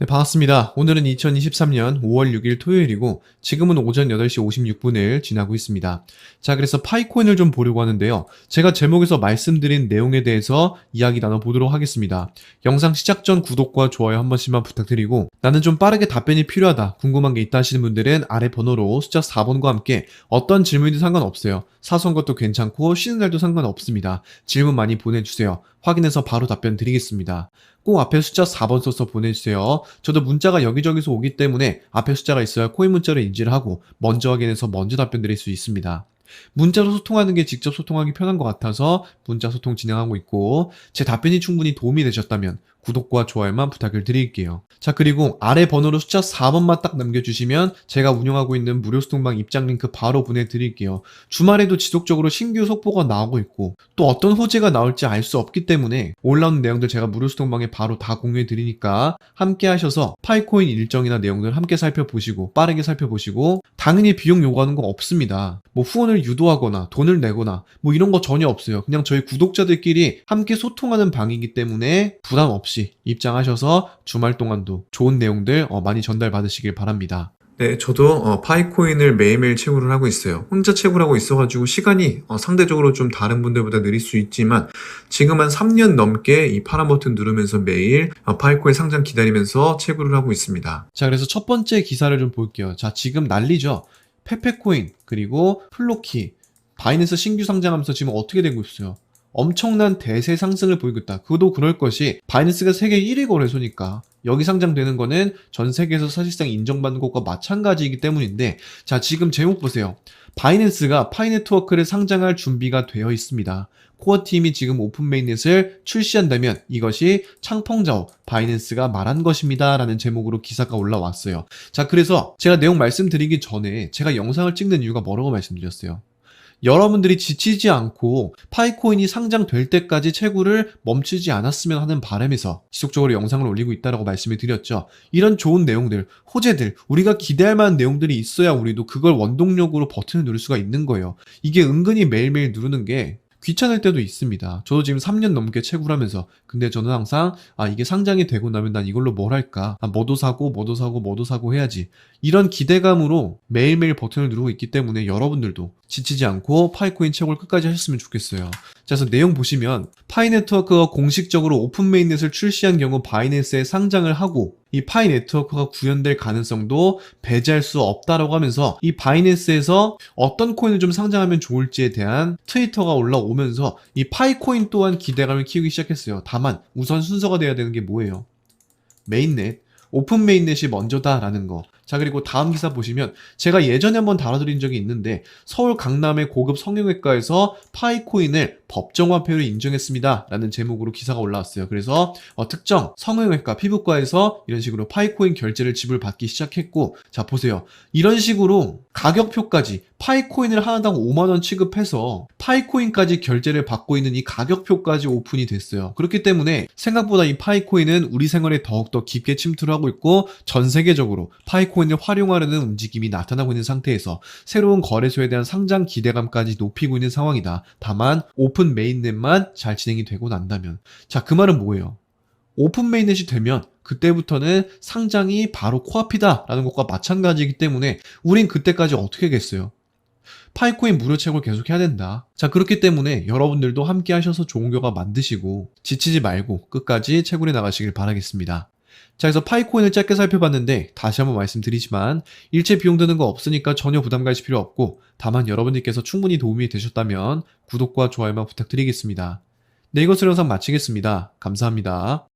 네, 반갑습니다. 오늘은 2023년 5월 6일 토요일이고 지금은 오전 8시 56분을 지나고 있습니다. 자, 그래서 파이코인을 좀 보려고 하는데요. 제가 제목에서 말씀드린 내용에 대해서 이야기 나눠보도록 하겠습니다. 영상 시작 전 구독과 좋아요 한 번씩만 부탁드리고 나는 좀 빠르게 답변이 필요하다, 궁금한 게 있다 하시는 분들은 아래 번호로 숫자 4번과 함께 어떤 질문이든 상관없어요. 사소한 것도 괜찮고 쉬는 날도 상관없습니다. 질문 많이 보내주세요. 확인해서 바로 답변 드리겠습니다. 꼭 앞에 숫자 4번 써서 보내주세요. 저도 문자가 여기저기서 오기 때문에 앞에 숫자가 있어야 코인 문자를 인지를 하고 먼저 확인해서 먼저 답변 드릴 수 있습니다. 문자로 소통하는 게 직접 소통하기 편한 것 같아서 문자 소통 진행하고 있고 제 답변이 충분히 도움이 되셨다면 구독과 좋아요만 부탁을 드릴게요. 자 그리고 아래 번호로 숫자 4번만 딱 남겨주시면 제가 운영하고 있는 무료 소통방 입장 링크 바로 보내드릴게요. 주말에도 지속적으로 신규 속보가 나오고 있고 또 어떤 호재가 나올지 알 수 없기 때문에 올라오는 내용들 제가 무료 소통방에 바로 다 공유해 드리니까 함께 하셔서 파이코인 일정이나 내용들 함께 살펴보시고 빠르게 살펴보시고 당연히 비용 요구하는 거 없습니다. 뭐 후원을 유도하거나 돈을 내거나 뭐 이런 거 전혀 없어요. 그냥 저희 구독자들끼리 함께 소통하는 방이기 때문에 부담 없이 입장하셔서 주말 동안도 좋은 내용들 어, 많이 전달 받으시길 바랍니다. 네, 저도 어, 파이코인을 매일매일 채굴을 하고 있어요. 혼자 채굴하고 있어가지고 시간이 어, 상대적으로 좀 다른 분들보다 느릴 수 있지만 지금 한 3년 넘게 이 파란 버튼 누르면서 매일 어, 파이코인 상장 기다리면서 채굴을 하고 있습니다. 자, 그래서 첫 번째 기사를 좀 볼게요. 자, 지금 난리죠. 페페코인 그리고 플로키 바이낸스 신규 상장하면서 지금 어떻게 되고 있어요? 엄청난 대세 상승을 보이고 있다. 그도 그럴 것이 바이낸스가 세계 1위 거래소니까 여기 상장되는 거는 전 세계에서 사실상 인정받는 것과 마찬가지이기 때문인데 자 지금 제목 보세요. 바이낸스가 파이 네트워크를 상장할 준비가 되어 있습니다. 코어 팀이 지금 오픈 메인넷을 출시한다면 이것이 창펑자오 바이낸스가 말한 것입니다. 라는 제목으로 기사가 올라왔어요. 자, 그래서 제가 내용 말씀드리기 전에 제가 영상을 찍는 이유가 뭐라고 말씀드렸어요. 여러분들이 지치지 않고 파이코인이 상장될 때까지 채굴을 멈추지 않았으면 하는 바람에서 지속적으로 영상을 올리고 있다라고 말씀을 드렸죠. 이런 좋은 내용들, 호재들, 우리가 기대할 만한 내용들이 있어야 우리도 그걸 원동력으로 버튼을 누를 수가 있는 거예요. 이게 은근히 매일매일 누르는 게 귀찮을 때도 있습니다. 저도 지금 3년 넘게 채굴하면서 근데 저는 항상 아 이게 상장이 되고 나면 난 이걸로 뭘 할까? 아, 뭐도 사고 뭐도 사고 뭐도 사고 해야지. 이런 기대감으로 매일매일 버튼을 누르고 있기 때문에 여러분들도 지치지 않고 파이코인 채굴 끝까지 하셨으면 좋겠어요. 자, 그래서 내용 보시면 파이 네트워크가 공식적으로 오픈 메인넷을 출시한 경우 바이낸스에 상장을 하고 이 파이 네트워크가 구현될 가능성도 배제할 수 없다라고 하면서 이 바이낸스에서 어떤 코인을 좀 상장하면 좋을지에 대한 트위터가 올라오면서 이 파이 코인 또한 기대감을 키우기 시작했어요. 다만 우선 순서가 돼야 되는 게 뭐예요? 메인넷, 오픈 메인넷이 먼저다라는 거. 자, 그리고 다음 기사 보시면 제가 예전에 한번 다뤄드린 적이 있는데 서울 강남의 고급 성형외과에서 파이코인을 법정화폐로 인정했습니다. 라는 제목으로 기사가 올라왔어요. 그래서 어, 특정 성형외과, 피부과에서 이런 식으로 파이코인 결제를 지불받기 시작했고 자, 보세요. 이런 식으로 가격표까지 파이코인을 하나당 5만원 취급해서 파이코인까지 결제를 받고 있는 이 가격표까지 오픈이 됐어요. 그렇기 때문에 생각보다 이 파이코인은 우리 생활에 더욱더 깊게 침투를 하고 있고 전 세계적으로 파이코인을 활용하려는 움직임이 나타나고 있는 상태에서 새로운 거래소에 대한 상장 기대감까지 높이고 있는 상황이다. 다만 오픈 메인넷만 잘 진행이 되고 난다면 자 그 말은 뭐예요? 오픈 메인넷이 되면 그때부터는 상장이 바로 코앞이다 라는 것과 마찬가지이기 때문에 우린 그때까지 어떻게 하겠어요? 파이코인 무료 채굴 계속 해야 된다. 자, 그렇기 때문에 여러분들도 함께 하셔서 좋은 결과 만드시고 지치지 말고 끝까지 채굴해 나가시길 바라겠습니다. 자, 그래서 파이코인을 짧게 살펴봤는데 다시 한번 말씀드리지만 일체 비용 드는 거 없으니까 전혀 부담 가실 필요 없고 다만 여러분들께서 충분히 도움이 되셨다면 구독과 좋아요만 부탁드리겠습니다. 네, 이것으로 영상 마치겠습니다. 감사합니다.